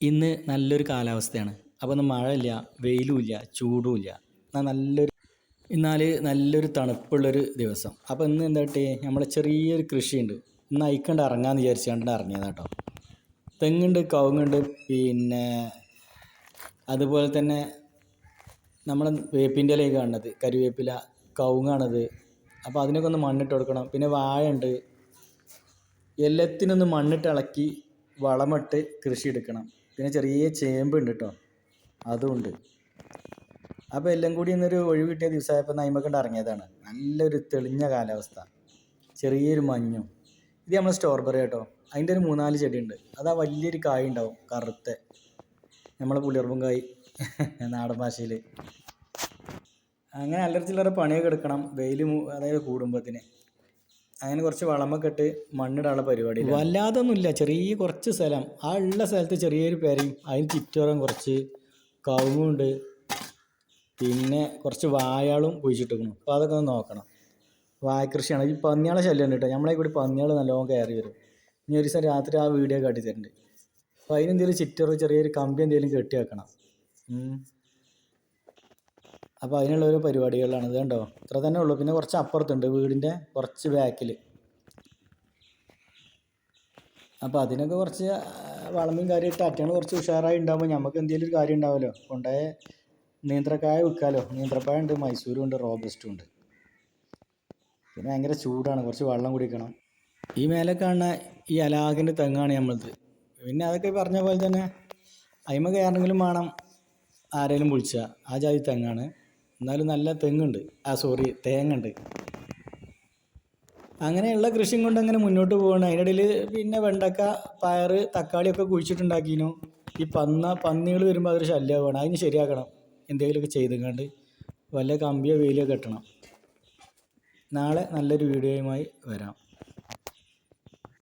ഇന്ന് നല്ലൊരു കാലാവസ്ഥയാണ്. അപ്പോൾ ഇന്ന് മഴയില്ല വെയിലുമില്ല ചൂടുമില്ല. എന്നാൽ നല്ലൊരു എന്നാൽ നല്ലൊരു തണുപ്പുള്ളൊരു ദിവസം. അപ്പോൾ ഇന്ന് എന്താ പറ്റി നമ്മളെ ചെറിയൊരു കൃഷിയുണ്ട്. ഇന്ന് അയക്കണ്ട് ഇറങ്ങാമെന്ന് വിചാരിച്ചുകൊണ്ട് ഇറങ്ങിയതാണ് കേട്ടോ തെങ്ങുണ്ട് കവുങ്ങുണ്ട് പിന്നെ അതുപോലെ തന്നെ നമ്മളെ വേപ്പിന്റെ ഇലയൊക്കെ കാണുന്നത്. കരിവേപ്പില കവുങ്ങാണത്. അപ്പോൾ അതിനൊക്കെ ഒന്ന് മണ്ണിട്ട് കൊടുക്കണം. പിന്നെ വാഴ ഉണ്ട് എല്ലാത്തിനൊന്ന് മണ്ണിട്ട് ഇളക്കി വളമിട്ട് കൃഷി എടുക്കണം. പിന്നെ ചെറിയ ചേമ്പുണ്ട് കേട്ടോ അതുമുണ്ട് അപ്പോൾ എല്ലാം കൂടി ഇന്നൊരു ഒഴിവ് കിട്ടിയ ദിവസമായപ്പോൾ നൈമക്കൊണ്ട് ഇറങ്ങിയതാണ്. നല്ലൊരു തെളിഞ്ഞ കാലാവസ്ഥ. ചെറിയൊരു മഞ്ഞും. ഇത് നമ്മൾ സ്ട്രോബെറി കേട്ടോ അതിന്റെ ഒരു മൂന്നാൽ ചെടിയുണ്ട്. അതാ വലിയൊരു കായ ഉണ്ടാവും. കറുത്ത. നമ്മളെ പുളിയർപ്പും കായ്. നാടൻ ഭാഷയിൽ അങ്ങനെ അല്ലറ ചില്ലറ പണിയൊക്കെ എടുക്കണം. വെയിൽ അതായത് കൂടുമ്പോഴത്തിന് അങ്ങനെ കുറച്ച് വളമൊക്കെ ഇട്ട് മണ്ണിടാനുള്ള പരിപാടി വല്ലാതൊന്നുമില്ല. ചെറിയ കുറച്ച് സ്ഥലം. ആ ഉള്ള സ്ഥലത്ത് ചെറിയൊരു പേരയും അതിന് ചുറ്റോറം കുറച്ച് കവുങ്ങുണ്ട് പിന്നെ കുറച്ച് വായാളും കുഴിച്ചിട്ടിരിക്കണം അപ്പോൾ അതൊക്കെ ഒന്ന് നോക്കണം. വായ കൃഷിയാണ് ഈ പന്നിയാളെ ശല്യം കേട്ടോ. നമ്മളെ കൂടി പന്നിയാൾ നല്ലോണം കയറി വരും. ഇനി ഒരു ദിവസം രാത്രി ആ വീഡിയോ കാട്ടി തരുന്നുണ്ട് അപ്പോൾ അതിനെന്തെങ്കിലും ചിറ്ററ് ചെറിയൊരു കമ്പി എന്തെങ്കിലും കെട്ടി വെക്കണം. അപ്പോൾ അതിനുള്ള ഒരു പരിപാടികളാണ്. ഇത് കണ്ടോ? ഇത്ര തന്നെ ഉള്ളൂ. പിന്നെ കുറച്ച് അപ്പുറത്തുണ്ട് വീടിന്റെ കുറച്ച് ബാക്കിൽ അപ്പോൾ അതിനൊക്കെ കുറച്ച് വളമ്പും കാര്യം കാര്യമായിട്ട് അറ്റാണ് കുറച്ച് ഉഷാറായി ഉണ്ടാകുമ്പോൾ നമുക്ക് എന്തെങ്കിലും ഒരു കാര്യം ഉണ്ടാവുമല്ലോ കൊണ്ടുപോയ നീന്ത്രക്കായ വിൽക്കാമല്ലോ നീന്ത്രപ്പായ ഉണ്ട് മൈസൂരും ഉണ്ട് റോബസ്റ്റും ഉണ്ട്. പിന്നെ ഭയങ്കര ചൂടാണ്. കുറച്ച് വെള്ളം കുടിക്കണം. ഈ മേലെ കാണുന്ന ഈ അലാഗിന്റെ തെങ്ങാണ് നമ്മളത് പിന്നെ അതൊക്കെ പറഞ്ഞ പോലെ തന്നെ അയിമ കയറണമെങ്കിലും വേണം ആരെങ്കിലും വിളിച്ചാൽ ആ ജാതി തെങ്ങാണ്. എന്നാലും നല്ല തെങ്ങുണ്ട്. ആ സോറി തേങ്ങുണ്ട് അങ്ങനെയുള്ള കൃഷിയും കൊണ്ട് അങ്ങനെ മുന്നോട്ട് പോകണം അതിനിടയിൽ പിന്നെ വെണ്ടക്ക പയർ തക്കാളിയൊക്കെ കുഴിച്ചിട്ടുണ്ടാക്കിനു. ഈ പന്ന പന്നികൾ വരുമ്പോൾ അതൊരു ശല്യമാണ് അതിന് ശരിയാക്കണം. എന്തെങ്കിലുമൊക്കെ ചെയ്തുകൊണ്ട് വല്ല കമ്പിയോ വെയിലോ കെട്ടണം. നാളെ നല്ലൊരു വീഡിയോയുമായി വരാം.